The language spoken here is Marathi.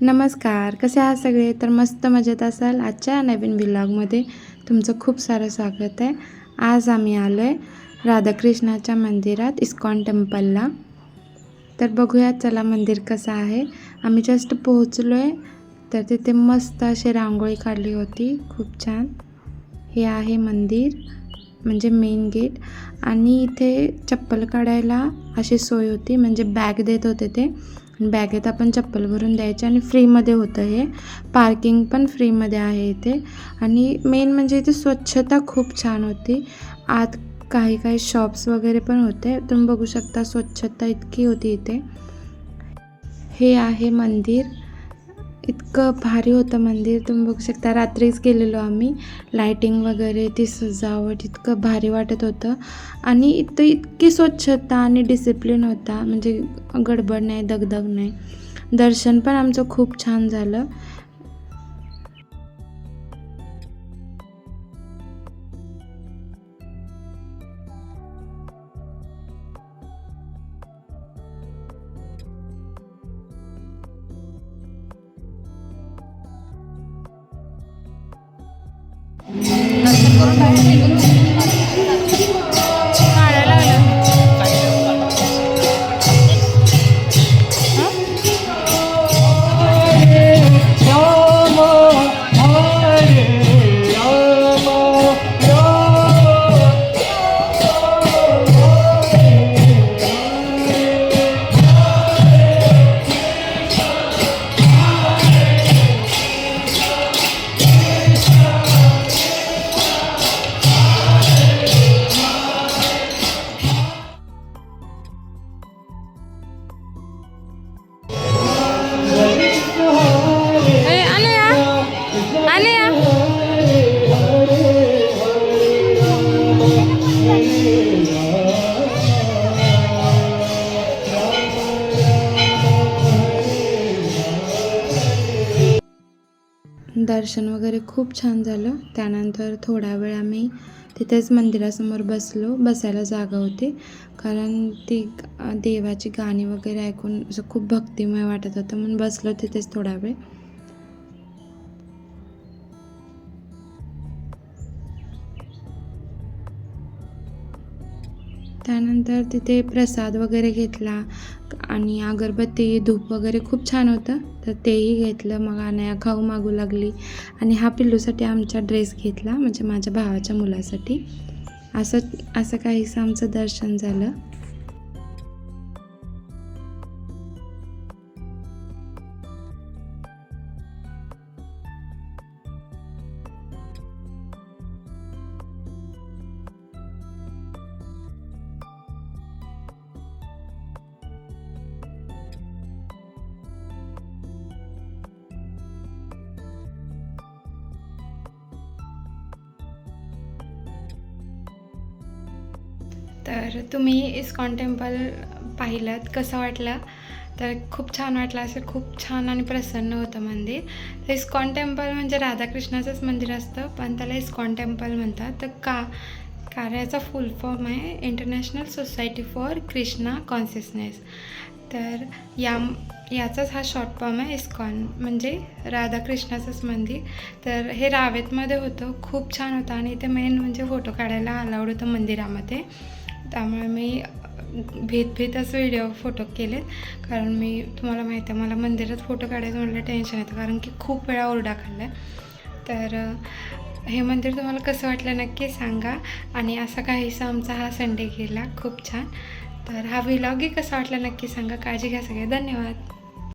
नमस्कार कसे आहात सगळे? तर मस्त मजेत असाल आजच्या नवीन विलॉगमध्ये तुमचं खूप सारं स्वागत आहे. आज आम्ही आलो आहे राधाकृष्णाच्या मंदिरात इस्कॉन टेम्पलला. तर बघूया चला मंदिर कसं आहे. आम्ही जस्ट पोहोचलो आहे तर तिथे मस्त अशी रांगोळी काढली होती. खूप छान. हे आहे मंदिर म्हणजे मेन गेट आणि इथे चप्पल काढायला अशी सोय होती म्हणजे बॅग देत होते ते. बॅगेत आपण चप्पल भरून द्यायचे आणि फ्रीमध्ये होतं हे. पार्किंग पण फ्रीमध्ये आहे इथे. आणि मेन म्हणजे इथे स्वच्छता खूप छान होती. आत काही काही शॉप्स वगैरे पण होते. तुम्ही बघू शकता स्वच्छता इतकी होती इथे. हे आहे मंदिर. इतकं भारी होतं मंदिर. तुम्ही बघू शकता रात्रीच गेलेलो आम्ही. लायटिंग वगैरे ती सजावट इतकं भारी वाटत होतं. आणि इथं इतकी स्वच्छता आणि डिसिप्लिन होता. म्हणजे गडबड नाही दगदग नाही. दर्शन पण आमचं खूप छान झालं. Nanti, kalau. दर्शन वगैरे खूप छान झालं. त्यानंतर थोडा वेळ आम्ही तिथेच मंदिरासमोर बसलो बसायला जागा होती. कारण ती देवाची गाणी वगैरे ऐकून असं खूप भक्तिमय वाटत होतं म्हणून बसलो तिथेच थोडा वेळ. त्यानंतर तिथे प्रसाद वगैरे घेतला आणि अगरबत्ती धूप वगैरे खूप छान होतं. तर तेही घेतलं. मग अनाया खाऊ मागू लागली आणि हा पिल्लूसाठी आमचा ड्रेस घेतला म्हणजे माझ्या भावाच्या मुलासाठी. असं असं काहीसं आमचं दर्शन झालं. तर तुम्ही इस्कॉन टेम्पल पाहिलं कसं वाटलं? तर खूप छान वाटलं असं खूप छान आणि प्रसन्न होतं मंदिर. तर इस्कॉन टेम्पल म्हणजे राधाकृष्णाचंच मंदिर असतं पण त्याला इस्कॉन टेम्पल म्हणतात. तर का कारण याचा फुल फॉर्म आहे international society for Krishna consciousness तर या याचाच हा शॉर्ट फॉर्म आहे इस्कॉन म्हणजे राधाकृष्णाचंच मंदिर. तर हे रावेतमध्ये होतं खूप छान होतं आणि इथे मेन म्हणजे फोटो काढायला अलाउड होतं मंदिरामध्ये. त्यामुळे मी भीत असं व्हिडिओ फोटो केलेत. कारण मी तुम्हाला माहिती आहे मला मंदिरात फोटो काढायचं म्हटलं टेन्शन येतं. कारण की खूप वेळा ओरडा खाल्ला आहे तर हे मंदिर तुम्हाला कसं वाटलं नक्की सांगा. आणि असा काहीसा आमचा हा संडे गेला. खूप छान. तर हा व्हिलॉगही कसा वाटला नक्की सांगा. काळजी घ्या सगळे. धन्यवाद.